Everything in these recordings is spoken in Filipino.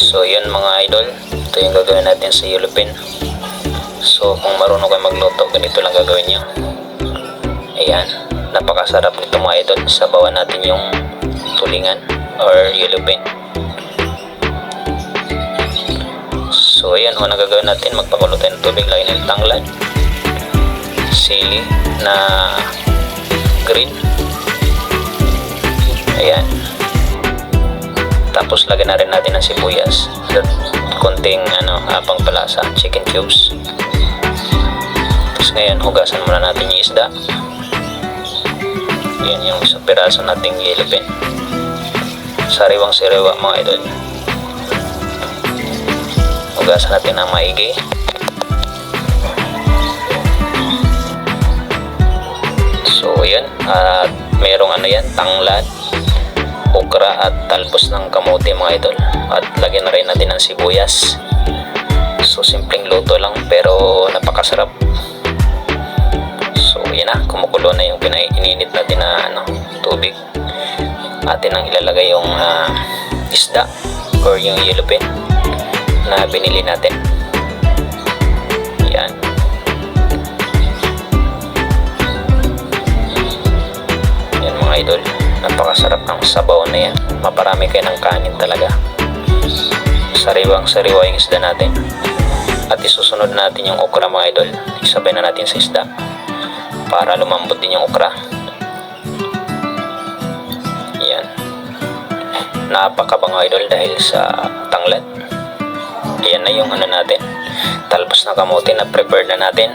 So yun mga idol, ito yung gagawin natin sa yellow pin. So kung marunong kayo magluto, ganito lang gagawin nyo. Ayan, napakasarap nito mga idol. Sabawan natin yung tulingan or yellow pin. So ayan, una gagawin natin, magpakulo tayo ng tubig, lagyan ng tanglad, sili na green. Ayan. Lagyan na rin natin ng sibuyas at konting ano, apang palasa, chicken cubes. Tapos ngayon, hugasan muna natin yung isda. Yan yung isang piraso nating yellow pin. Sariwang sariwa mga idol. Hugasan natin ng maigi. So, yan. At merong ano yan, tanglad, okra at talbos ng kamote mga idol. At lagyan na rin natin ng sibuyas. So, simpleng luto lang pero napakasarap. So, yan na. Kumukulo na yung pinainit natin na ano, tubig. Atin ang ilalagay yung ah, isda or yung yellow pin na binili natin. Yan. Yan mga idol. Napakasarap ng sabaw na yan. Maparami kayo ng kanin talaga. Sariwang sariwa yung isda natin. At isusunod natin yung okra mga idol. Isabay na natin sa isda. Para lumambot din yung okra. Yan. Napakabango idol dahil sa tanglad. Yan na yung ano natin. Talbos na kamote na prepared na natin.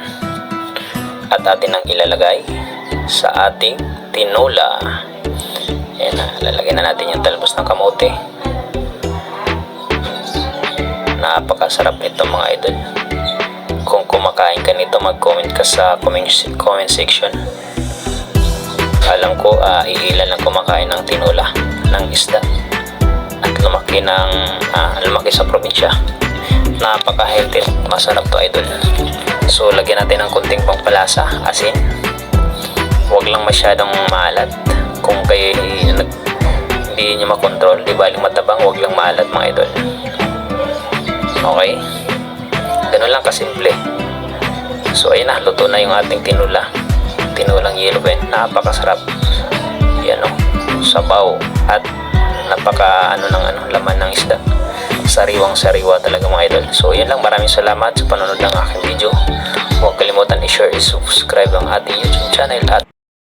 At atin ang ilalagay sa ating tinola. Lalagyan na natin yung talbos ng kamote. Napakasarap nito mga idol. Kung kumakain ka nito, mag-comment ka sa comment, comment section. Alam ko, ah, iilan lang kumakain ng tinola ng isda. At lumaki ng, ah, lumaki sa probinsya. Napaka-healthy. Masarap to idol. So, lagyan natin ng konting pampalasa, asin. Huwag lang masyadong maalat. Nyo makontrol, di baling matabang, huwag lang maalat mga idol. Okay? Ganun lang kasimple. So, ayun na, luto na yung ating tinula. Tinulang yellow pen. Napakasarap. Yan o. Sabaw. At napaka ano ng ano, laman ng isda. Sariwang sariwa talaga mga idol. So, yan lang. Maraming salamat sa panonood ng aking video. Huwag kalimutan i-share, i-subscribe ang ating YouTube channel at